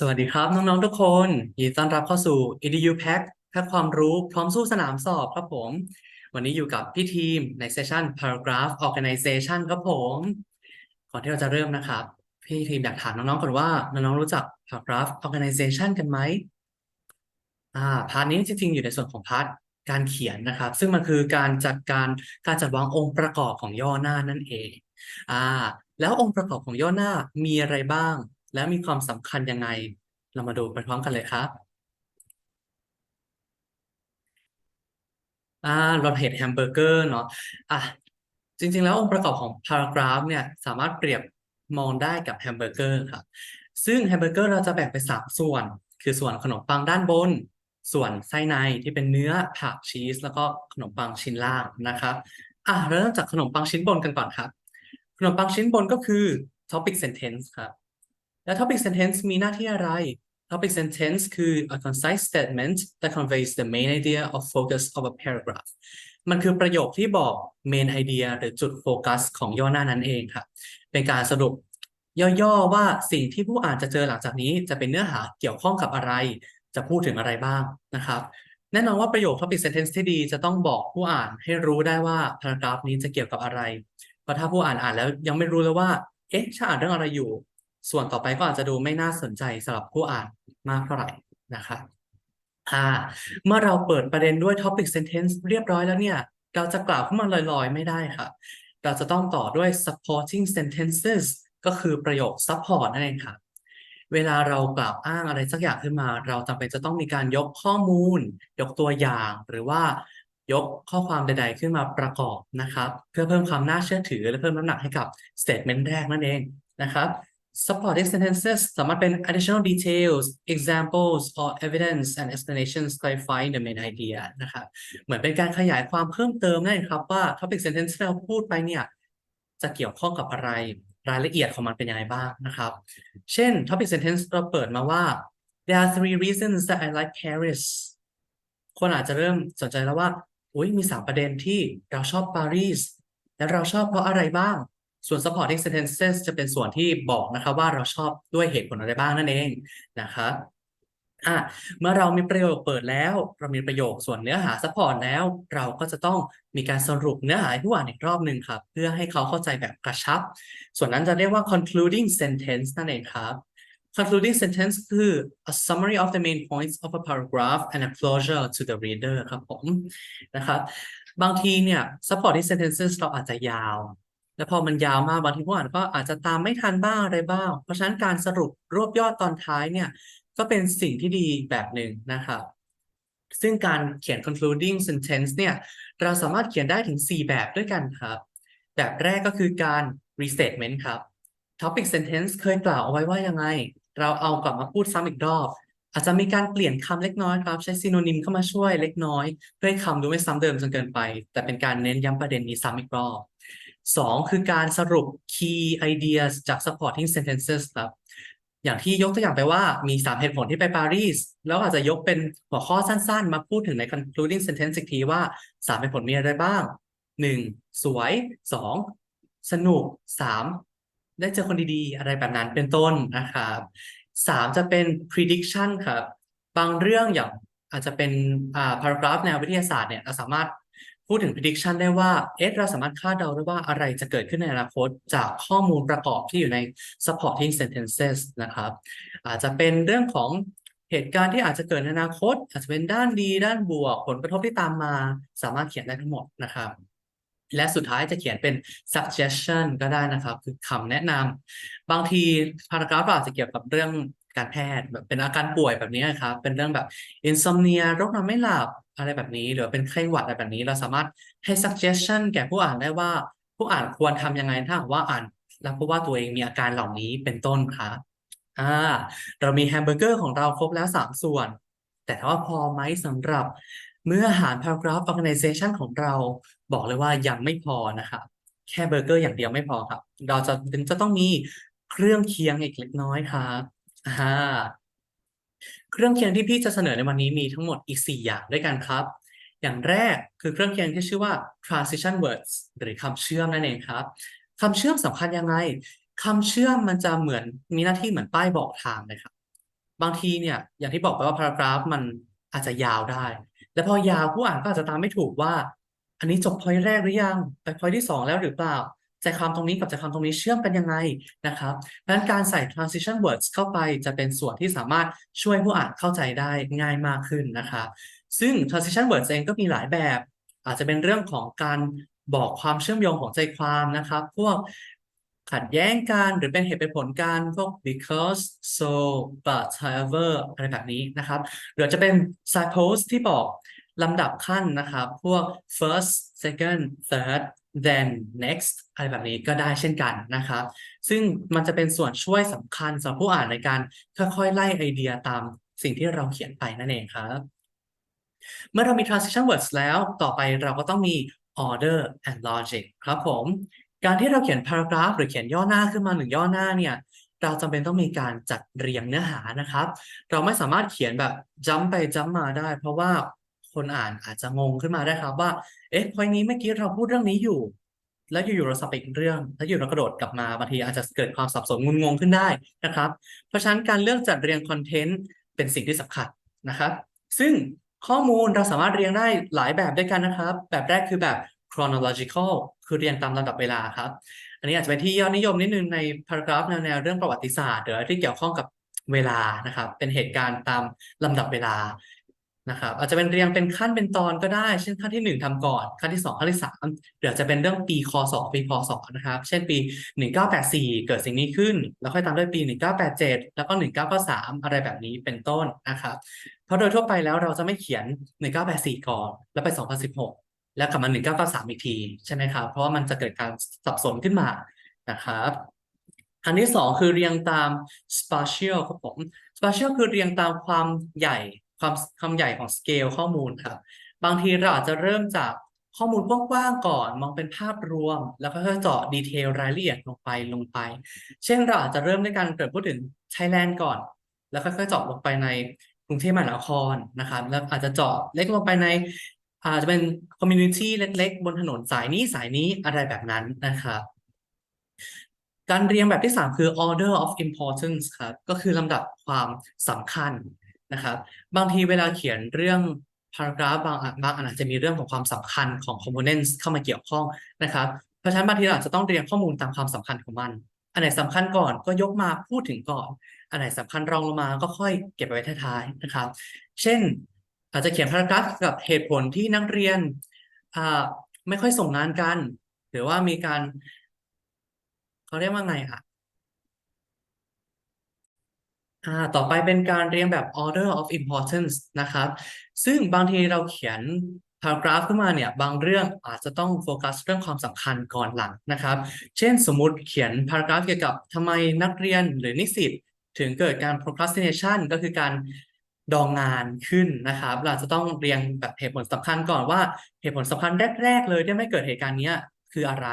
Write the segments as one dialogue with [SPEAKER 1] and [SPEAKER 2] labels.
[SPEAKER 1] สวัสดีครับ น้อง ๆ ทุกคนยินดีต้อนรับเข้าสู่ EDU Pack แพ็คความรู้พร้อมสู้สนามสอบครับผม วันนี้อยู่กับพี่ทีมในเซสชัน Paragraph Organization ครับผม ก่อนที่เราจะเริ่มนะครับ พี่ทีมอยากถามน้อง ๆ ก่อนว่า น้อง ๆ รู้จัก Paragraph Organization กันไหมอ่าพาร์ทนี้จริง ๆ อยู่ในส่วนของพาร์ทการเขียนนะครับ ซึ่งมันคือการจัดการการจัดวางองค์ประกอบของย่อหน้านั่นเองอ่าแล้วองค์ประกอบของย่อหน้ามีอะไรบ้าง และมีความสำคัญยังไง เรามาดูไปพร้อมกันเลยครับอ่าเราเห็นแฮมเบอร์เกอร์เนาะอะจริง ๆ แล้วองค์ประกอบของพารากราฟเนี่ยสามารถเปรียบมองได้กับแฮมเบอร์เกอร์ครับซึ่งแฮมเบอร์เกอร์เราจะแบ่งเป็นสามส่วน คือส่วนขนมปังด้านบน ส่วนไส้ในที่เป็นเนื้อผักชีส แล้วก็ขนมปังชิ้นล่างนะครับอะเริ่มจากขนมปังชิ้นบนกันก่อนครับ ขนมปังชิ้นบนก็คือ topic sentence ครับ แล้ว topic sentence มีหน้าที่อะไร topic sentence คือ a concise statement that conveys the main idea or focus of a paragraph มันคือประโยคที่บอก main idea หรือจุดโฟกัสของย่อหน้านั้นเองครับ เป็นการสรุปย่อๆว่าสิ่งที่ผู้อ่านจะเจอหลังจากนี้จะเป็นเนื้อหาเกี่ยวข้องกับอะไร จะพูดถึงอะไรบ้างนะครับ แน่นอนว่าประโยค topic sentence ที่ดีจะต้องบอกผู้อ่านให้รู้ได้ว่า paragraph นี้จะเกี่ยวกับอะไร เพราะถ้าผู้อ่านอ่านแล้วยังไม่รู้เลยว่า เอ๊ะฉันอ่านเรื่องอะไรอยู่ ส่วนต่อไปก็อาจจะดูไม่น่าสนใจสำหรับผู้อ่านมากเท่าไหร่นะครับอ่าเมื่อเราเปิดประเด็นด้วย topic sentence เรียบร้อยแล้วเนี่ย เราจะกล่าวขึ้นมาลอยๆ ไม่ได้ครับเราจะต้องต่อด้วย supporting sentences ก็คือประโยค support นั่นเองครับเวลาเรากล่าวอ้างอะไรสักอย่างขึ้นมา เราจำเป็นจะต้องมีการยกข้อมูล ยกตัวอย่างหรือว่ายกข้อความใด ๆ ขึ้นมาประกอบนะครับ เพื่อเพิ่มความน่าเชื่อถือและเพิ่มน้ำหนักให้กับ statement แรกนั่นเองนะครับ supporting sentences สามารถเป็น additional details examples or evidence and explanations clarifying the main idea นะครับ เหมือนเป็นการขยายความเพิ่มเติมนั่นเองครับว่า topic sentence ที่เราพูดไปเนี่ย จะเกี่ยวข้องกับอะไร รายละเอียดของมันเป็นยังไงบ้างนะครับ เช่น topic sentence เราเปิดมาว่า there are three reasons that I like Paris คนอาจจะเริ่มสนใจแล้วว่า อุ้ยมีสามประเด็นที่เราชอบปารีส และเราชอบเพราะอะไรบ้าง ส่วน supporting sentences จะเป็นส่วนที่บอกนะครับว่าเราชอบด้วยเหตุผลอะไรบ้างนั่นเองนะครับอะเมื่อเรามีประโยคเปิดแล้ว เรามีประโยคส่วนเนื้อหา support แล้ว เราก็จะต้องมีการสรุปเนื้อหาให้ผู้อ่านอีกรอบหนึ่งครับ เพื่อให้เขาเข้าใจแบบกระชับ ส่วนนั้นจะเรียกว่า concluding sentence นั่นเองครับ concluding sentence คือ a summary of the main points of a paragraph and a closure to the reader ครับผมนะครับบางทีเนี่ย supporting sentences เราอาจจะยาว แล้วพอมันยาวมากบางทีผู้อ่านก็อาจจะตามไม่ทันบ้างอะไรบ้าง เพราะฉะนั้นการสรุปรวบยอดตอนท้ายเนี่ย ก็เป็นสิ่งที่ดีแบบหนึ่งนะครับซึ่งการเขียน concluding sentence เนี่ยเราสามารถเขียนได้ถึง 4 แบบด้วยกันครับ แบบแรกก็คือการ restatement ครับ topic sentence เคยกล่าวเอาไว้ว่ายังไง เราเอากลับมาพูดซ้ำอีกรอบ อาจจะมีการเปลี่ยนคำเล็กน้อยครับ ใช้ซีโนนิมเข้ามาช่วยเล็กน้อยเพื่อให้คำดูไม่ซ้ำเดิมจนเกินไป แต่เป็นการเน้นย้ำประเด็นนี้ซ้ำอีกรอบ สองคือการสรุป key ideas จาก supporting sentences ครับ อย่างที่ยกตัวอย่างไปว่ามีสามเหตุผลที่ไปปารีส แล้วอาจจะยกเป็นหัวข้อสั้นๆ มาพูดถึงใน concluding sentence อีกทีว่าสามเหตุผลมีอะไรบ้างหนึ่งสวยสองสนุกสามได้เจอคนดีๆ อะไรแบบนั้นเป็นต้นนะครับสามจะเป็น prediction ครับ บางเรื่องอย่างอาจจะเป็นอ่า paragraph แนววิทยาศาสตร์เนี่ยเราสามารถ พูดถึง prediction ได้ว่า เอ๊ะ เราสามารถคาดเดาได้ว่าอะไรจะเกิดขึ้นในอนาคตจากข้อมูลประกอบที่อยู่ใน supporting sentences นะครับ อาจจะเป็นเรื่องของเหตุการณ์ที่อาจจะเกิดในอนาคต อาจจะเป็นด้านดีด้านบวก ผลกระทบที่ตามมา สามารถเขียนได้ทั้งหมดนะครับ และสุดท้ายจะเขียนเป็น suggestion ก็ได้นะครับ คือคำแนะนำบางที paragraph อาจจะเกี่ยวกับเรื่องการแพทย์แบบเป็นอาการป่วยแบบนี้ครับ เป็นเรื่องแบบ insomnia โรคนอนไม่หลับ อะไรแบบนี้ หรือเป็นไข้หวัดอะไรแบบนี้ เราสามารถให้ suggestion แก่ผู้อ่านได้ว่า ผู้อ่านควรทำยังไงถ้าหากว่าอ่าน แล้วพบว่าตัวเองมีอาการเหล่านี้เป็นต้นครับอ่าเรามีแฮมเบอร์เกอร์ของเราครบแล้ว3ส่วน แต่ถ้าว่าพอไหมสำหรับเมื่ออาหาร paragraph organization ของเราบอกเลยว่ายังไม่พอนะครับแค่เบอร์เกอร์อย่างเดียวไม่พอครับ เราจะจะต้องมีเครื่องเคียงอีกเล็กน้อยครับอ่า เครื่องเคียงที่พี่จะเสนอในวันนี้มีทั้งหมดอีก 4 อย่างด้วยกันครับ อย่างแรกคือเครื่องเคียงที่ชื่อว่า transition words หรือคำเชื่อมนั่นเองครับคำเชื่อมสำคัญยังไงคำเชื่อมมันจะเหมือนมีหน้าที่เหมือนป้ายบอกทางเลยครับ บางทีเนี่ยอย่างที่บอกไปว่า paragraph มันอาจจะยาวได้ แล้วพอยาวผู้อ่านก็อาจจะตามไม่ถูกว่า อันนี้จบ point แรกหรือยัง ไป point ที่สองแล้วหรือเปล่า ใจความตรงนี้กับใจความตรงนี้เชื่อมกันยังไงนะครับดังนั้นการใส่ transition words เข้าไปจะเป็นส่วนที่สามารถช่วยผู้อ่านเข้าใจได้ง่ายมากขึ้นนะครับซึ่ง transition words เองก็มีหลายแบบ อาจจะเป็นเรื่องของการบอกความเชื่อมโยงของใจความนะครับ พวกขัดแย้งกันหรือเป็นเหตุเป็นผลกันพวก because so but however อะไรแบบนี้นะครับหรือจะเป็น signpost ที่บอกลำดับขั้นนะครับ พวก first second third then next อะไรแบบนี้ก็ได้เช่นกันนะครับ ซึ่งมันจะเป็นส่วนช่วยสำคัญสำหรับผู้อ่านในการค่อยๆ ไล่ไอเดียตามสิ่งที่เราเขียนไปนั่นเองครับ เมื่อเรามี transition words แล้วต่อไปเราก็ต้องมี order and logic ครับผม การที่เราเขียน paragraph หรือเขียนย่อหน้าขึ้นมาหนึ่งย่อหน้าเนี่ยเราจำเป็นต้องมีการจัดเรียงเนื้อหานะครับ เราไม่สามารถเขียนแบบ jump ไป jump มาได้ เพราะว่า คนอ่านอาจจะงงขึ้นมาได้ครับว่า เอ๊ะพอยนี้เมื่อกี้เราพูดเรื่องนี้อยู่ แล้วอยู่ๆเราสับไปอีกเรื่อง แล้วอยู่เรากระโดดกลับมาบางทีอาจจะเกิดความสับสนงุนงงขึ้นได้นะครับ เพราะฉะนั้นการเลือกจัดเรียงคอนเทนต์เป็นสิ่งที่สำคัญนะครับ ซึ่งข้อมูลเราสามารถเรียงได้หลายแบบด้วยกันนะครับ แบบแรกคือแบบ chronological คือเรียงตามลำดับเวลาครับ อันนี้อาจจะเป็นที่ยอดนิยมนิดนึงใน paragraph แนวเรื่องประวัติศาสตร์หรือที่เกี่ยวข้องกับเวลานะครับ เป็นเหตุการณ์ตามลำดับเวลา นะครับ อาจจะเป็นเรียงเป็นขั้นเป็นตอนก็ได้ เช่นขั้นที่หนึ่งทำก่อน ขั้นที่สองขั้นที่สามหรือจะเป็นเรื่องปีคศปีพศนะครับ เช่นปี1984เกิดสิ่งนี้ขึ้น แล้วค่อยตามด้วยปี1987แล้วก็1993อะไรแบบนี้เป็นต้นนะครับ เพราะโดยทั่วไปแล้วเราจะไม่เขียน1984ก่อน แล้วไป2016แล้วกลับมา1993อีกทีใช่ไหมครับ เพราะว่ามันจะเกิดการสับสนขึ้นมานะครับอันที่สองคือเรียงตาม spatial ครับผม spatial คือเรียงตามความใหญ่ ความความใหญ่ของ scale ข้อมูลครับ บางทีเราอาจจะเริ่มจากข้อมูลกว้างๆก่อน มองเป็นภาพรวม แล้วก็ค่อยๆเจาะดีเทลรายละเอียดลงไปลงไป เช่นเราอาจจะเริ่มด้วยการเกิดพูดถึงไทยแลนด์ก่อน แล้วค่อยๆเจาะลงไปในกรุงเทพมหานครนะครับ แล้วอาจจะเจาะเล็กลงไปในอาจจะเป็นคอมมูนิตี้เล็ก ๆ บนถนนสายนี้สายนี้อะไรแบบนั้นนะครับการเรียงแบบที่ 3 คือ order of importance ครับ ก็คือลำดับความสำคัญ นะครับ บางทีเวลาเขียนเรื่อง paragraph บางอันบางอันอาจจะมีเรื่องของความสำคัญของ components เข้ามาเกี่ยวข้องนะครับ เพราะฉะนั้นบางทีเราจะต้องเรียงข้อมูลตามความสำคัญของมัน อันไหนสำคัญก่อนก็ยกมาพูดถึงก่อน อันไหนสำคัญรองลงมาก็ค่อยเก็บไว้ท้ายๆนะครับ เช่น อาจจะเขียนพารากราฟกับเหตุผลที่นักเรียนไม่ค่อยส่งงานกัน หรือว่ามีการเขาเรียกว่าไงอะ อ่าต่อไปเป็นการเรียงแบบ order of importance นะครับ ซึ่งบางทีเราเขียน paragraph ขึ้นมาเนี่ย บางเรื่องอาจจะต้องโฟกัสเรื่องความสำคัญก่อนหลังนะครับ เช่นสมมุติเขียน paragraph เกี่ยวกับทำไมนักเรียนหรือนิสิตถึงเกิดการ procrastination ก็คือการดองงานขึ้นนะครับ เราจะต้องเรียงแบบเหตุผลสำคัญก่อนว่าเหตุผลสำคัญแรก ๆ เลยที่ไม่เกิดเหตุการณ์นี้คืออะไร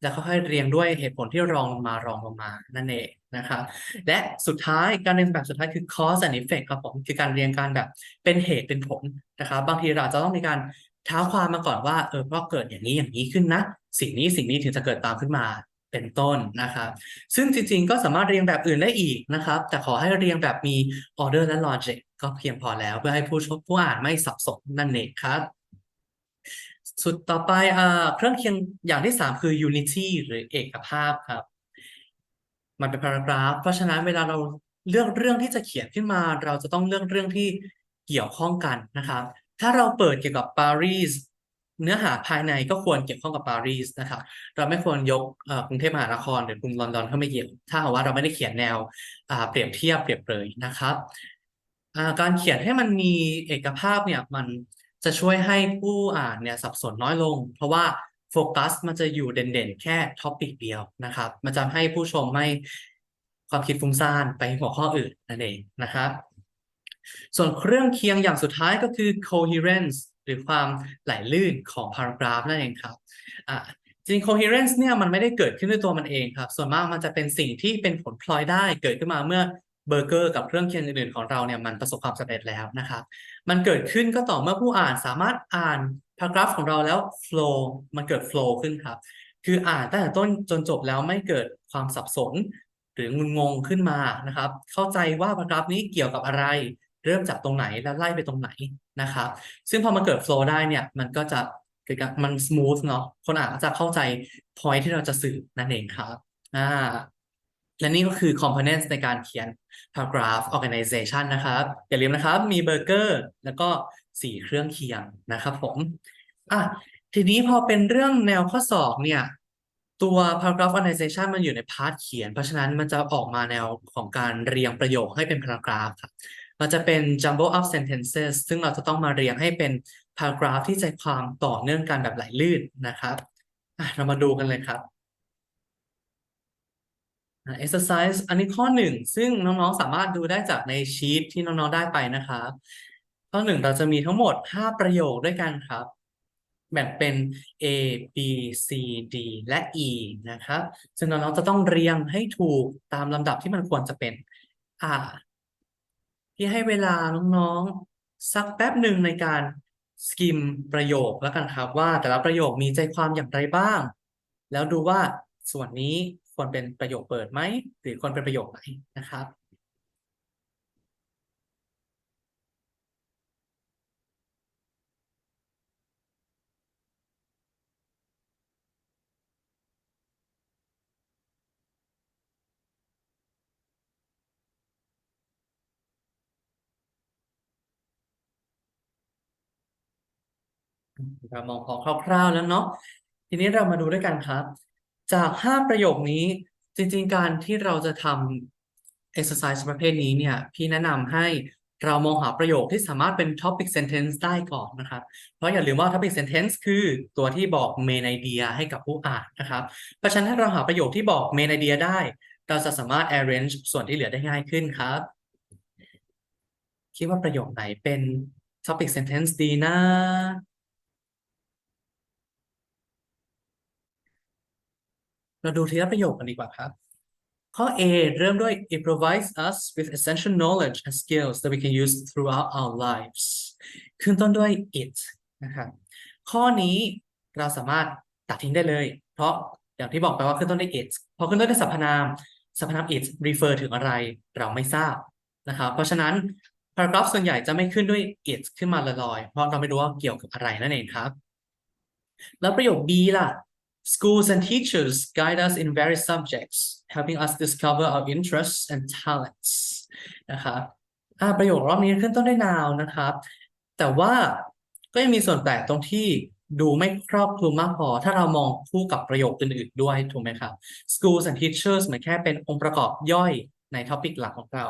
[SPEAKER 1] แล้วค่อยๆเรียงด้วยเหตุผลที่รองลงมารองลงมานั่นเอง นะครับและสุดท้ายการเรียงแบบสุดท้ายคือ cause and effect ครับผมคือการเรียงการแบบเป็นเหตุเป็นผลนะครับบางทีเราจะต้องมีการเท้าความมาก่อนว่าเออเพราะเกิดอย่างนี้อย่างนี้ขึ้นนะ สิ่งนี้สิ่งนี้ถึงจะเกิดตามขึ้นมาเป็นต้นนะครับ ซึ่งจริงๆก็สามารถเรียงแบบอื่นได้อีกนะครับ แต่ขอให้เรียงแบบมี order และ logic ก็เพียงพอแล้วเพื่อให้ผู้ชมผู้อ่านไม่สับสนนั่นเองครับ สุดต่อไปอเครื่องเคียงอย่างที่สามคือ unity หรือเอกภาพครับ มันเป็น paragraph เพราะฉะนั้นเวลาเราเลือกเรื่องที่จะเขียนขึ้นมา เราจะต้องเลือกเรื่องที่เกี่ยวข้องกันนะครับ ถ้าเราเปิดเกี่ยวกับปารีสเนื้อหาภายในก็ควรเกี่ยวข้องกับปารีสนะครับ เราไม่ควรยกกรุงเทพมหานครหรือกรุงลอนดอนเข้ามาเกี่ยว ถ้าหากว่าเราไม่ได้เขียนแนวเปรียบเทียบเปรียบเปรยนะครับ การเขียนให้มันมีเอกภาพเนี่ยมันจะช่วยให้ผู้อ่านเนี่ยสับสนน้อยลง เพราะว่า โฟกัสมันจะอยู่เด่นๆ แค่ท็อปิกเดียวนะครับ มันจะให้ผู้ชมไม่ความคิดฟุ้งซ่านไปหัวข้ออื่นนั่นเองนะครับ ส่วนเครื่องเคียงอย่างสุดท้ายก็คือ coherence หรือความไหลลื่นของ paragraph นั่นเองครับอ่าจริง coherence เนี่ยมันไม่ได้เกิดขึ้นด้วยตัวมันเองครับ ส่วนมากมันจะเป็นสิ่งที่เป็นผลพลอยได้เกิดขึ้นมาเมื่อเบอร์เกอร์กับเครื่องเคียงอื่นๆของเราเนี่ยมันประสบความสำเร็จแล้วนะครับ มันเกิดขึ้นก็ต่อเมื่อผู้อ่านสามารถอ่าน paragraph ของเราแล้ว flow มันเกิด flow ขึ้นครับ คืออ่านตั้งแต่ต้นจนจบแล้วไม่เกิดความสับสน หรืองุนงงขึ้นมานะครับ เข้าใจว่าพารากราฟนี้เกี่ยวกับอะไร เริ่มจากตรงไหนแล้วไล่ไปตรงไหนนะครับ ซึ่งพอมันเกิดโฟล์ได้เนี่ยมันก็จะเกิดมันส o t h เนาะคนอ่านก็จะเข้าใจ point ที่เราจะสื่อนั่นเองครับอ่า และนี่ก็คือ components ในการเขียน paragraph organization นะครับ อย่าลืมนะครับ มีเบอร์เกอร์ แล้วก็สี่เครื่องเคียงนะครับผมอะทีนี้พอเป็นเรื่องแนวข้อสอบเนี่ย ตัว paragraph organization มันอยู่ในพาร์ทเขียน เพราะฉะนั้นมันจะออกมาแนวของการเรียงประโยคให้เป็น paragraph ครับมันจะเป็น jumble up sentences ซึ่งเราจะต้องมาเรียงให้เป็น paragraph ที่ใจความต่อเนื่องกันแบบไหลลื่นนะครับอะเรามาดูกันเลยครับ exercise อันนี้ข้อหนึ่งซึ่งน้องๆ สามารถดูได้จากในชีตที่น้องๆ ได้ไปนะครับ ข้อหนึ่งเราจะมีทั้งหมด 5 ประโยคด้วยกันครับ แบ่งเป็น A B C D และ E นะครับ ซึ่งน้องๆ จะต้องเรียงให้ถูกตามลำดับที่มันควรจะเป็น อ่า ที่ให้เวลาน้องๆ สักแป๊บหนึ่งในการสกิมประโยคแล้วกันครับว่าแต่ละประโยคมีใจความอย่างไรบ้าง แล้วดูว่าส่วนนี้ ควรเป็นประโยคเปิดไหม หรือควรเป็นประโยคไหนนะครับ เรามองพอคร่าวๆแล้วเนาะทีนี้เรามาดูด้วยกันครับ จากห้าประโยคนี้จริงๆ การที่เราจะทำ exercise ประเภทนี้เนี่ย พี่แนะนำให้เรามองหาประโยคที่สามารถเป็น topic sentence ได้ก่อนนะครับ เพราะอย่าลืมว่า topic sentence คือตัวที่บอก main idea ให้กับผู้อ่านนะครับ เพราะฉะนั้นถ้าเราหาประโยคที่บอก main idea ได้ เราจะสามารถ arrange ส่วนที่เหลือได้ง่ายขึ้นครับ คิดว่าประโยคไหนเป็น topic sentence ดีนะ เราดูทีละประโยคกันดีกว่าครับ ข้อ A เริ่มด้วย it provides us with essential knowledge and skills that we can use throughout our lives ขึ้นต้นด้วย it นะครับ ข้อนี้เราสามารถตัดทิ้งได้เลย เพราะอย่างที่บอกไปว่าขึ้นต้นด้วย it พอขึ้นต้นด้วยสรรพนามสรรพนาม it refer ถึงอะไรเราไม่ทราบนะครับเพราะฉะนั้น paragraph ส่วนใหญ่จะไม่ขึ้นด้วย it ขึ้นมาลอยๆเพราะเราไม่รู้ว่าเกี่ยวกับอะไรนั่นเองครับ แล้วประโยค B ล่ะ Schools and teachers guide us in various subjects, helping us discover our interests and talents นะครับอ่าประโยครอบนี้ขึ้นต้นด้วย noun นะครับ แต่ว่าก็ยังมีส่วนแปลกตรงที่ดูไม่ครอบคลุมมากพอ ถ้าเรามองคู่กับประโยคอื่นๆด้วย ถูกไหมครับ Schools and teachers เหมือนแค่เป็นองค์ประกอบย่อยในท็อปิกหลักของเรา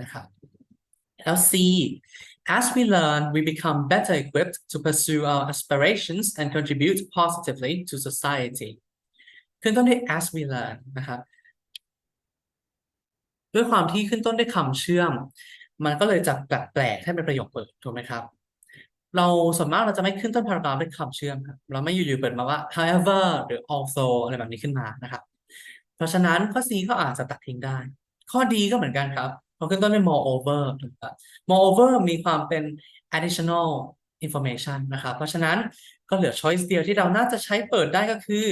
[SPEAKER 1] นะครับ แล้ว C As we learn, we become better equipped to pursue our aspirations and contribute positively to society. ขึ้นต้นด้วย as we learn นะครับด้วยความที่ขึ้นต้นด้วยคำเชื่อม มันก็เลยจะแปลกๆให้เป็นประโยคเปิดถูกไหมครับ เราส่วนมากเราจะไม่ขึ้นต้นพารากราฟด้วยคำเชื่อมครับเราไม่อยู่ๆเปิดมาว่า however หรือ also อะไรแบบนี้ขึ้นมานะครับ เพราะฉะนั้นข้อ C ก็อาจจะตัดทิ้งได้ ข้อ D ก็เหมือนกันครับ พอขึ้นต้นด้วย moreover นะครับ moreover มีความเป็น additional information นะครับ เพราะฉะนั้นก็เหลือ choice เดียวที่เราน่าจะใช้เปิดได้ก็คือ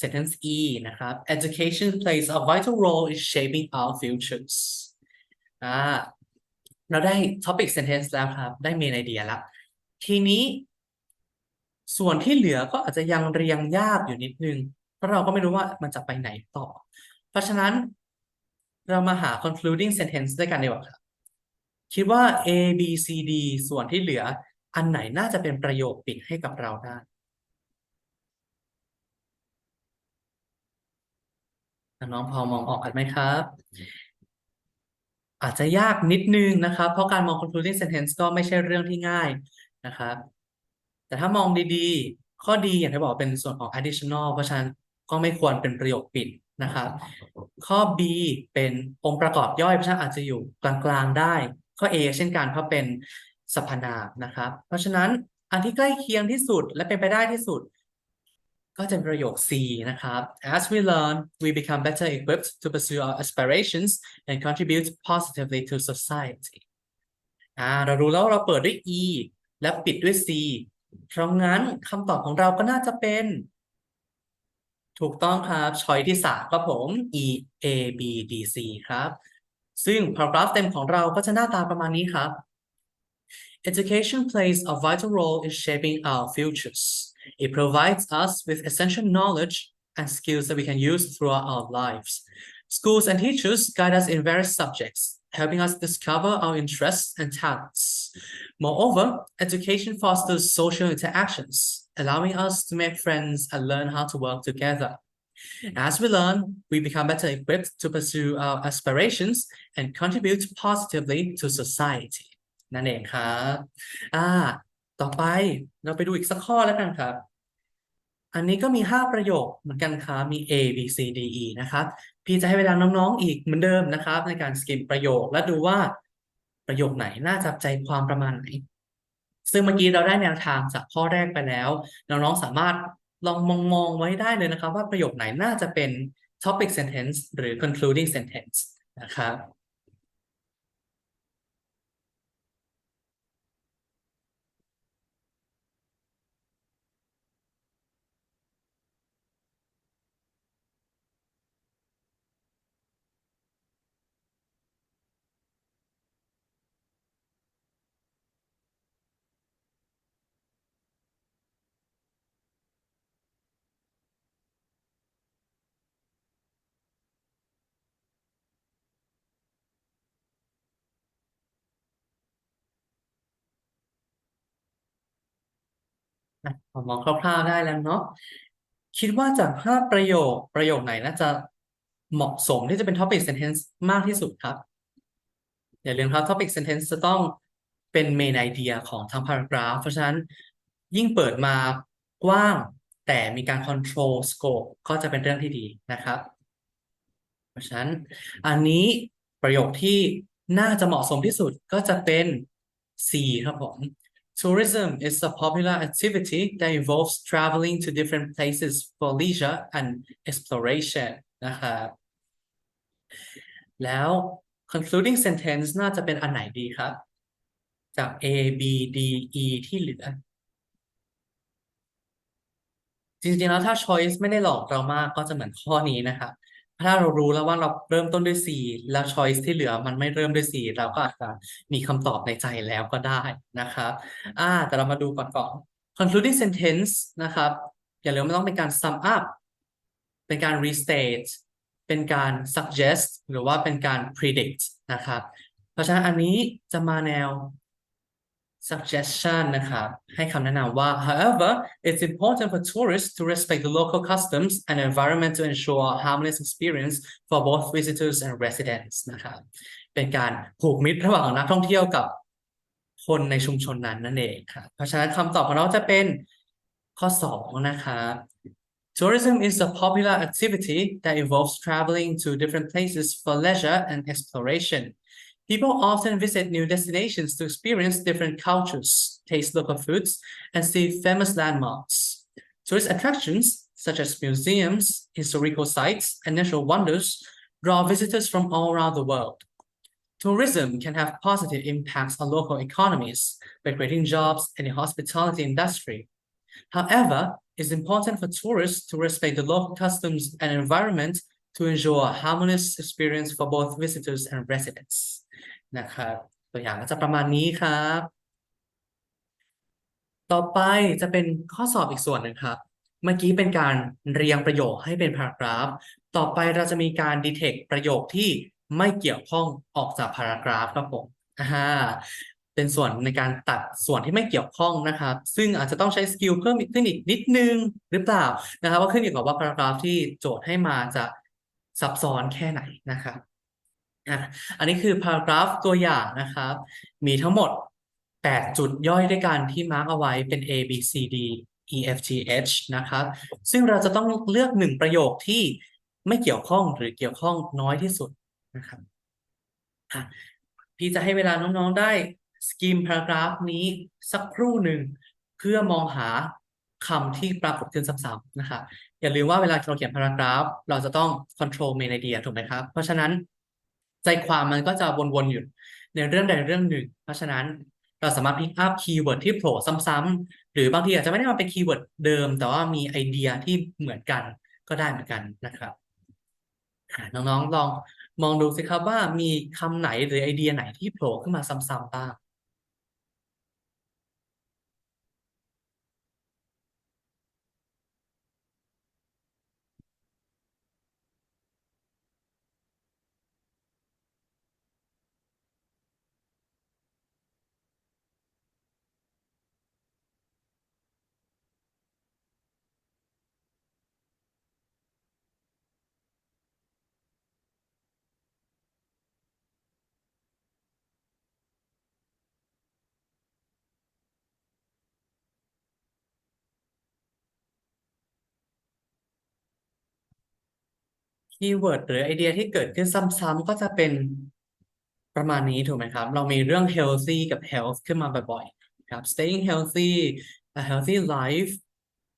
[SPEAKER 1] sentence E นะครับ education plays a vital role in shaping our futures อ่าเราได้ topic sentence แล้วครับ ได้ main idea แล้วทีนี้ส่วนที่เหลือก็อาจจะยังเรียงยากอยู่นิดนึง เพราะเราก็ไม่รู้ว่ามันจะไปไหนต่อ เพราะฉะนั้น เรามาหา concluding sentence ด้วยกันดีกว่าครับคิดว่า A B C D ส่วนที่เหลือ อันไหนน่าจะเป็นประโยคปิดให้กับเราได้น้องพอมองออกกันไหมครับ อาจจะยากนิดนึงนะครับ เพราะการมอง concluding sentence ก็ไม่ใช่เรื่องที่ง่ายนะครับ แต่ถ้ามองดีๆ ข้อดีอย่างที่บอกเป็นส่วนของ additional เพราะฉะนั้นก็ไม่ควรเป็นประโยคปิด นะครับ ข้อ B เป็นองค์ประกอบย่อยเพราะฉะนั้นอาจจะอยู่กลางๆได้ ข้อ A เช่นกันเพราะเป็นสรรพนามนะครับ เพราะฉะนั้นอันที่ใกล้เคียงที่สุดและเป็นไปได้ที่สุด ก็จะเป็นประโยค C นะครับ As we learn we become better equipped to pursue our aspirations and contribute positively to society อ่าเรารู้แล้วเราเปิดด้วย E และปิดด้วย C เพราะงั้นคำตอบของเราก็น่าจะเป็น ถูกต้องครับช้อยที่สามครับผม E A B D C ครับ ซึ่ง paragraph เต็มของเราก็จะหน้าตาประมาณนี้ครับ Education plays a vital role in shaping our futures. It provides us with essential knowledge and skills that we can use throughout our lives. Schools and teachers guide us in various subjects, helping us discover our interests and talents. Moreover, education fosters social interactions, allowing us to make friends and learn how to work together. As we learn, we become better equipped to pursue our aspirations and contribute positively to society. นั่นเองครับ อ่า ต่อไปเราไปดูอีกสักข้อแล้วกันครับ อันนี้ก็มี 5 ประโยคเหมือนกันครับมี A B C D E นะครับ พี่จะให้เวลาน้องๆอีกเหมือนเดิมนะครับ ในการสกิมประโยคและดูว่าประโยคไหนน่าจับใจความประมาณไหน ซึ่งเมื่อกี้เราได้แนวทางจากข้อแรกไปแล้ว น้องๆสามารถลองมองมองไว้ได้เลยนะครับ ว่าประโยคไหนน่าจะเป็น topic sentence หรือ concluding sentence นะครับ อะผมมองคร่าวๆได้แล้วเนาะคิดว่าจากห้าประโยคประโยคไหนน่าจะเหมาะสมที่จะเป็น topic sentence มากที่สุดครับ อย่าลืมครับ topic sentence จะต้องเป็น main idea ของทั้ง paragraph เพราะฉะนั้นยิ่งเปิดมากว้างแต่มีการ control scope ก็จะเป็นเรื่องที่ดีนะครับ เพราะฉะนั้นอันนี้ประโยคที่น่าจะเหมาะสมที่สุดก็จะเป็น C ครับผม Tourism is a popular activity that involves traveling to different places for leisure and exploration นะครับแล้ว concluding sentence น่าจะเป็นอันไหนดีครับ จาก A B D E ที่เหลือ จริงๆแล้วถ้า choice ไม่ได้หลอกเรามากก็จะเหมือนข้อนี้นะครับ ถ้าเรารู้แล้วว่าเราเริ่มต้นด้วย C แล้ว choice ที่เหลือมันไม่เริ่มด้วย C เราก็อาจจะมีคำตอบในใจแล้วก็ได้นะครับอ่าแต่เรามาดูก่อนก่อน concluding sentence นะครับ อย่าลืมไม่ต้องเป็นการ sum up เป็นการ restate เป็นการ suggest หรือว่าเป็นการ predict นะครับ เพราะฉะนั้นอันนี้จะมาแนว suggestion นะครับ ให้คำแนะนำว่า however it's important for tourists to respect the local customs and environment to ensure a harmonious experience for both visitors and residents นะครับ เป็นการผูกมิตรระหว่างนักท่องเที่ยวกับคนในชุมชนนั้นนั่นเองครับ เพราะฉะนั้นคำตอบของเราจะเป็นข้อ 2 นะครับ Tourism is a popular activity that involves traveling to different places for leisure and exploration. People often visit new destinations to experience different cultures, taste local foods, and see famous landmarks. Tourist attractions such as museums, historical sites, and natural wonders draw visitors from all around the world. Tourism can have positive impacts on local economies by creating jobs in the hospitality industry. However, it's important for tourists to respect the local customs and environment to ensure a harmonious experience for both visitors and residents. นะครับ ตัวอย่างก็จะประมาณนี้ครับ ต่อไปจะเป็นข้อสอบอีกส่วนหนึ่งครับ เมื่อกี้เป็นการเรียงประโยคให้เป็นพารากราฟ ต่อไปเราจะมีการ detect ประโยคที่ไม่เกี่ยวข้องออกจากพารากราฟครับผมอ่าเป็นส่วนในการตัดส่วนที่ไม่เกี่ยวข้องนะครับ ซึ่งอาจจะต้องใช้สกิลเพิ่มขึ้นอีกนิดนึงหรือเปล่านะครับว่าขึ้นอยู่กับว่าพารากราฟที่โจทย์ให้มาจะซับซ้อนแค่ไหนนะครับ อะอันนี้คือพารากราฟตัวอย่างนะครับ มีทั้งหมด 8 จุดย่อยด้วยกันที่มาร์กเอาไว้เป็น A B C D E F G H นะครับ ซึ่งเราจะต้องเลือกหนึ่งประโยคที่ไม่เกี่ยวข้องหรือเกี่ยวข้องน้อยที่สุดนะครับพี่จะให้เวลาน้องๆได้สกิมพารากราฟนี้สักครู่หนึ่งเพื่อมองหาคำที่ปรากฏขึ้นซ้ำๆนะครับอย่าลืมว่าเวลาเราเขียนพารากราฟ เราจะต้อง control main idea ถูกไหมครับ เพราะฉะนั้น ใจความมันก็จะวนๆอยู่ในเรื่องใดเรื่องหนึ่ง เพราะฉะนั้นเราสามารถพิกอัพคีย์เวิร์ดที่โผล่ซ้ำๆหรือบางทีอาจจะไม่ได้มาเป็นคีย์เวิร์ดเดิม แต่ว่ามีไอเดียที่เหมือนกันก็ได้เหมือนกันนะครับน้องๆลองมองดูสิครับว่ามีคำไหนหรือไอเดียไหนที่โผล่ขึ้นมาซ้ำๆบ้าง คีย์เวิร์ดหรือไอเดียที่เกิดขึ้นซ้ำๆก็จะเป็นประมาณนี้ถูกไหมครับ เรามีเรื่อง healthy กับ health ขึ้นมาบ่อยๆครับ staying healthy a healthy life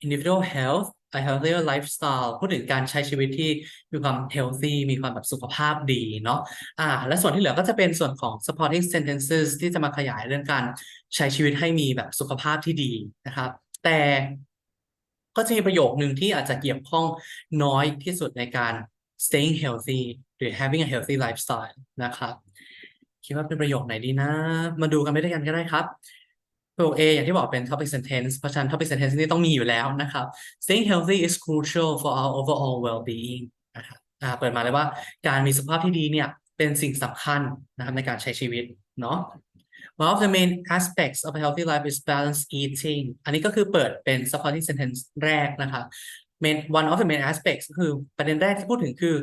[SPEAKER 1] individual health a healthier lifestyle พูดถึงการใช้ชีวิตที่มีความ healthy มีความแบบสุขภาพดีเนาะอ่า และส่วนที่เหลือก็จะเป็นส่วนของ supporting sentences ที่จะมาขยายเรื่องการใช้ชีวิตให้มีแบบสุขภาพที่ดีนะครับ แต่ก็จะมีประโยคหนึ่งที่อาจจะเกี่ยวข้องน้อยที่สุดในการ staying healthy หรือ having a healthy lifestyle นะครับคิดว่าเป็นประโยคไหนดีนะ มาดูกันไปด้วยกันก็ได้ครับประโยค A อย่างที่บอกเป็น topic sentence เพราะฉะนั้น topic sentence นี่ต้องมีอยู่แล้วนะครับ staying healthy is crucial for our overall well-being นะครับอ่าเปิดมาเลยว่าการมีสุขภาพที่ดีเนี่ยเป็นสิ่งสำคัญนะครับในการใช้ชีวิตเนาะ One of the main aspects of a healthy life is balanced eating อันนี้ก็คือเปิดเป็น supporting sentence แรกนะครับ main one of the main aspects ก็คือประเด็นแรกที่พูดถึงคือ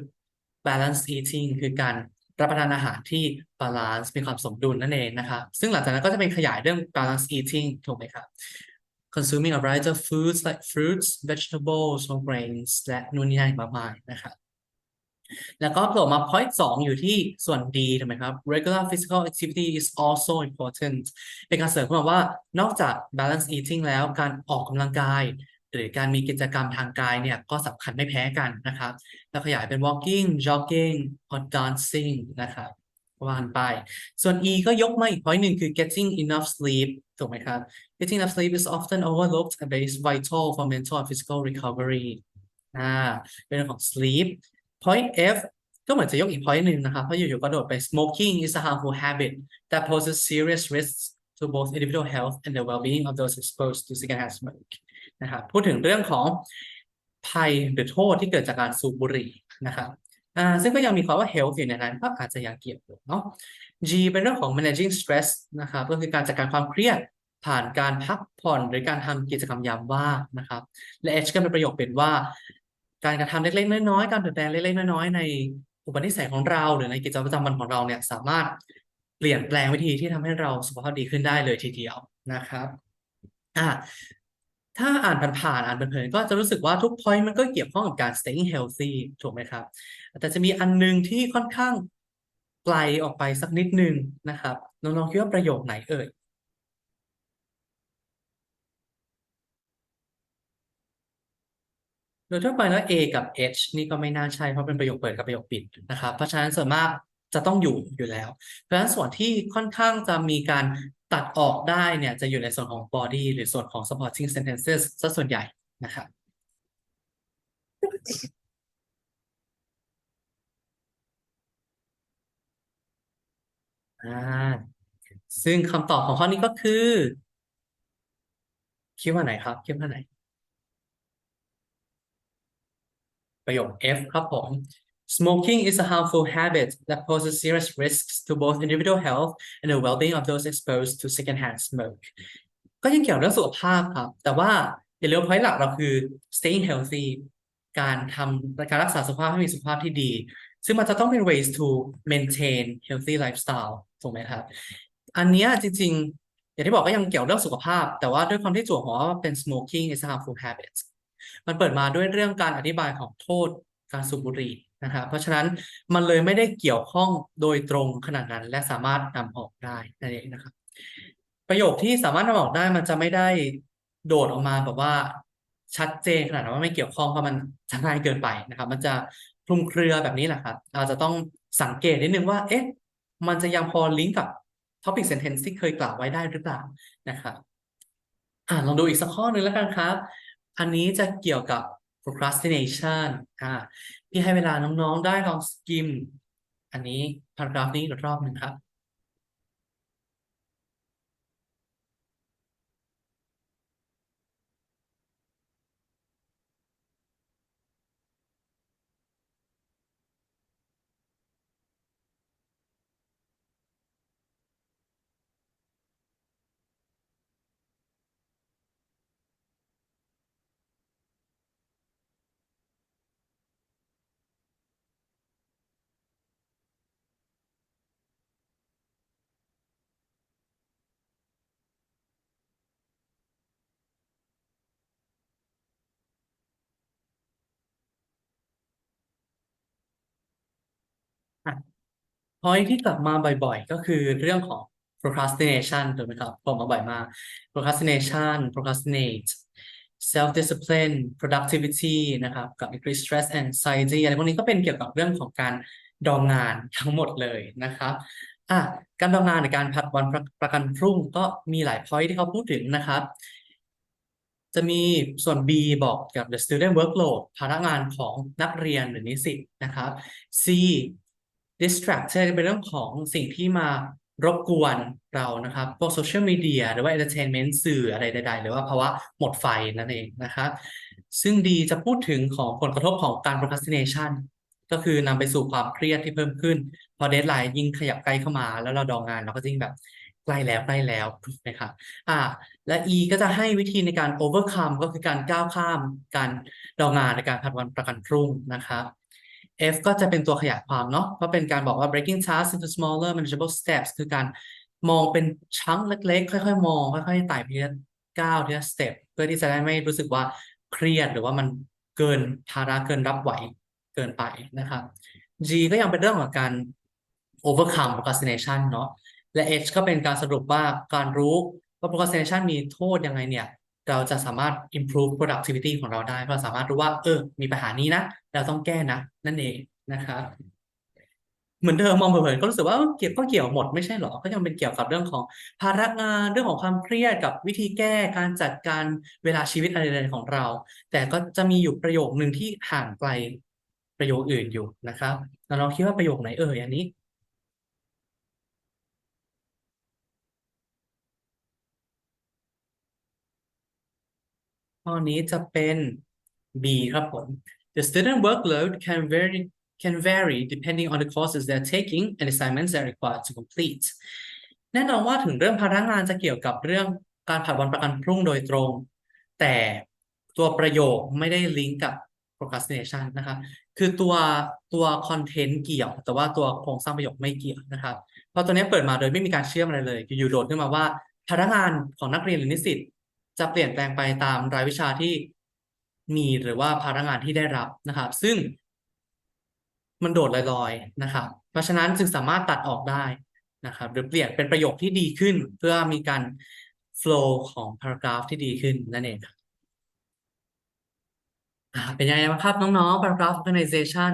[SPEAKER 1] balance eating คือการรับประทานอาหารที่ balance มีความสมดุลนั่นเองนะครับซึ่งหลังจากนั้นก็จะเป็นขยายเรื่อง balance eating ถูกไหมครับ consuming a variety of foods like fruits vegetables or grains และนู่นนี่นั่นมากมายนะครับแล้วก็โผล่มา point สองอยู่ที่ส่วน D ถูกไหมครับ regular physical activity is also important เป็นการเสริมขึ้นมาว่า นอกจาก balance eating แล้วการออกกำลังกาย หรือการมีกิจกรรมทางกายเนี่ยก็สำคัญไม่แพ้กันนะครับแล้วขยายเป็น walking jogging or dancing นะครับว่านไป ส่วน E ก็ยกมาอีก point หนึ่งคือ getting enough sleep ถูกไหมครับ getting enough sleep is often overlooked but is vital for mental and physical recovery อ่าเป็นเรื่องของ sleep point F ก็เหมือนจะยกอีก point หนึ่งนะครับ เพราะอยู่ๆก็โดดไป smoking is a harmful habit that poses serious risks to both individual health and the well-being of those exposed to secondhand smoke นะครับพูดถึงเรื่องของภัยหรือโทษที่เกิดจากการสูบบุหรี่นะครับอ่าซึ่งก็ยังมีคำว่า health อยู่ในนั้นก็อาจจะยังเกี่ยวอยู่เนาะ G เป็นเรื่องของ managing stress นะครับก็คือการจัดการความเครียดผ่านการพักผ่อนหรือการทำกิจกรรมยามว่างนะครับ และ H ก็เป็นประโยคเป็นว่า การกระทำเล็กๆน้อยๆการเปลี่ยนแปลงเล็กๆน้อยๆในอุปนิสัยของเราหรือในกิจวัตรประจำวันของเราเนี่ยสามารถเปลี่ยนแปลงวิธีที่ทำให้เราสุขภาพดีขึ้นได้เลยทีเดียวนะครับอ่า ถ้าอ่านผ่านๆอ่านเพลินๆก็จะรู้สึกว่าทุก point มันก็เกี่ยวข้องกับการ staying healthy ถูกไหมครับ แต่จะมีอันนึงที่ค่อนข้างไกลออกไปสักนิดนึงนะครับน้องๆคิดว่าประโยคไหนเอ่ยโดยทั่วไปแล้ว A กับ H นี่ก็ไม่น่าใช่เพราะเป็นประโยคเปิดกับประโยคปิดนะครับ เพราะฉะนั้นส่วนมาก จะต้องอยู่อยู่แล้ว เพราะฉะนั้นส่วนที่ค่อนข้างจะมีการตัดออกได้เนี่ยจะอยู่ในส่วนของ body หรือส่วนของ supporting sentences ซะส่วนใหญ่นะครับซึ่งคำตอบของข้อนี้ก็คือ คิดว่าไหนครับ คิดว่าไหน ประโยค F ครับผม Smoking is a harmful habit that poses serious risks to both individual health and the well-being of those exposed to secondhand smoke ก็ยังเกี่ยวเรื่องสุขภาพครับ แต่ว่าอย่าลืม point หลักเราคือ staying healthy การทำการรักษาสุขภาพให้มีสุขภาพที่ดี ซึ่งมันจะต้องเป็น ways to maintain healthy lifestyle ถูกไหมครับ อันนี้จริงๆ อย่างที่บอกก็ยังเกี่ยวเรื่องสุขภาพ แต่ว่าด้วยความที่จั่วหัวว่าเป็น smoking is a harmful habit มันเปิดมาด้วยเรื่องการอธิบายของโทษการสูบบุหรี่ นะครับเพราะฉะนั้นมันเลยไม่ได้เกี่ยวข้องโดยตรงขนาดนั้น และสามารถนำออกได้นั่นเองนะครับ ประโยคที่สามารถนำออกได้มันจะไม่ได้โดดออกมาแบบว่าชัดเจนขนาดนั้นว่าไม่เกี่ยวข้องเพราะมันจะง่ายเกินไปนะครับ มันจะคลุมเครือแบบนี้แหละครับเราจะต้องสังเกตนิดนึงว่า เอ๊ะ มันจะยังพอลิงก์กับ topic sentence ที่เคยกล่าวไว้ได้หรือเปล่านะครับอ่าลองดูอีกสักข้อหนึ่งแล้วกันครับ อันนี้จะเกี่ยวกับ procrastination อ่าพี่ให้เวลาน้องๆได้ลองสกิม อันนี้พารากราฟนี้อีกรอบหนึ่งครับ อะ point ที่กลับมาบ่อยๆ ก็คือเรื่องของ procrastination ถูกไหมครับผมมาบ่อยมาก procrastination procrastinate self discipline productivity นะครับ กับ increase stress anxiety อะไรพวกนี้ก็เป็นเกี่ยวกับเรื่องของการดองงานทั้งหมดเลยนะครับอะการดองงานในการผัดวันประประกันพรุ่งก็มีหลาย point ที่เขาพูดถึงนะครับจะมีส่วน B บอกเกี่ยวกับ the student workload ภาระงานของนักเรียนหรือนิสิตนะครับ C distract จะเป็นเรื่องของสิ่งที่มารบกวนเรานะครับ พวกโซเชียลมีเดียหรือว่า entertainment สื่ออะไรใดๆ หรือว่าภาวะหมดไฟนั่นเองนะครับซึ่งดีจะพูดถึงของผลกระทบของการ procrastination ก็คือนำไปสู่ความเครียดที่เพิ่มขึ้น พอเดทไลน์ยิ่งขยับใกล้เข้ามา แล้วเราดองงานเราก็ยิ่งแบบใกล้แล้วใกล้แล้วถูกไหมครับอ่าและ E ก็จะให้วิธีในการ overcome ก็คือการก้าวข้ามการดองงานในการผัดวันประกันพรุ่งนะครับ F ก็จะเป็นตัวขยายความเนาะก็เป็นการบอกว่า breaking tasks into smaller manageable steps คือการมองเป็นชั้งเล็กๆ ค่อยๆ มอง ค่อยๆไต่ทีละก้าวทีละสเต็ปเพื่อที่จะได้ไม่รู้สึกว่าเครียดหรือว่ามันเกินภาระเกินรับไหวเกินไปนะครับ G ก็ยังเป็นเรื่องของการ overcome procrastination เนาะและ H ก็เป็นการสรุปว่าการรู้ว่า procrastination มีโทษยังไงเนี่ย เราจะสามารถ improve productivity ของเราได้เพราะเราสามารถรู้ว่า เออ มีปัญหานี้นะ เราต้องแก้นะ นั่นเองนะครับเหมือนเดิมมองเผินๆก็รู้สึกว่าเกี่ยวก็เกี่ยวหมดไม่ใช่หรอ ก็ยังเป็นเกี่ยวกับเรื่องของภาระงานเรื่องของความเครียดกับวิธีแก้การจัดการเวลาชีวิตอะไรๆของเรา แต่ก็จะมีอยู่ประโยคหนึ่งที่ห่างไกลประโยคอื่นอยู่นะครับแล้วเราคิดว่าประโยคไหนเอ่ยอันนี้ข้อนี้จะเป็น B ครับผม The student workload can vary can vary depending on the courses they're taking and assignments they're required to complete แน่นอนว่าถึงเรื่องพนักงานจะเกี่ยวกับเรื่องการผัดวันประกันพรุ่งโดยตรง แต่ตัวประโยคไม่ได้ลิงก์กับ procrastination นะครับ คือตัวตัวคอนเทนต์เกี่ยว แต่ว่าตัวโครงสร้างประโยคไม่เกี่ยวนะครับ เพราะตัวนี้เปิดมาโดยไม่มีการเชื่อมอะไรเลยอยู่ๆโดดขึ้นมาว่าพนักงานของนักเรียนหรือนิสิตจะเปลี่ยนแปลงไปตามรายวิชาที่ มีหรือว่าพนักงานที่ได้รับนะครับ ซึ่งมันโดดลอยๆนะครับ เพราะฉะนั้นจึงสามารถตัดออกได้นะครับ หรือเปลี่ยนเป็นประโยคที่ดีขึ้น เพื่อมีการ flow ของ paragraph ที่ดีขึ้นนั่นเองครับเป็นยังไงบ้างครับน้องๆ paragraph organization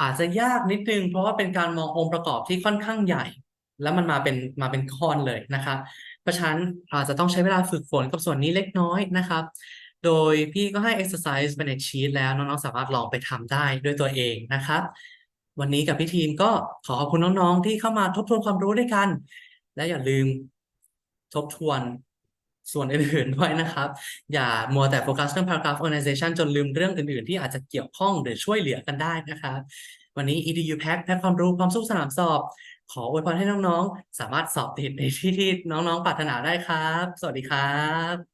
[SPEAKER 1] อาจจะยากนิดนึง เพราะว่าเป็นการมององค์ประกอบที่ค่อนข้างใหญ่ แล้วมันมาเป็นมาเป็นข้อนเลยนะครับเพราะฉะนั้นอาจจะต้องใช้เวลาฝึกฝนกับส่วนนี้เล็กน้อยนะครับ โดยพี่ก็ให้ exercise ไปในชีตแล้วน้องๆ สามารถลองไปทำได้ด้วยตัวเองนะครับ วันนี้กับพี่ทีมก็ขอขอบคุณน้องๆ ที่เข้ามาทบทวนความรู้ด้วยกัน และอย่าลืมทบทวนส่วนอื่นๆด้วยนะครับ อย่ามัวแต่โฟกัสเรื่อง paragraph organization จนลืมเรื่องอื่นๆ ที่อาจจะเกี่ยวข้องหรือช่วยเหลือกันได้นะครับ วันนี้ EDU Pack แพ็คความรู้ความสู้สนามสอบ ขออวยพรให้น้องๆ สามารถสอบติดในที่ที่น้องๆปรารถนาได้ครับ สวัสดีครับ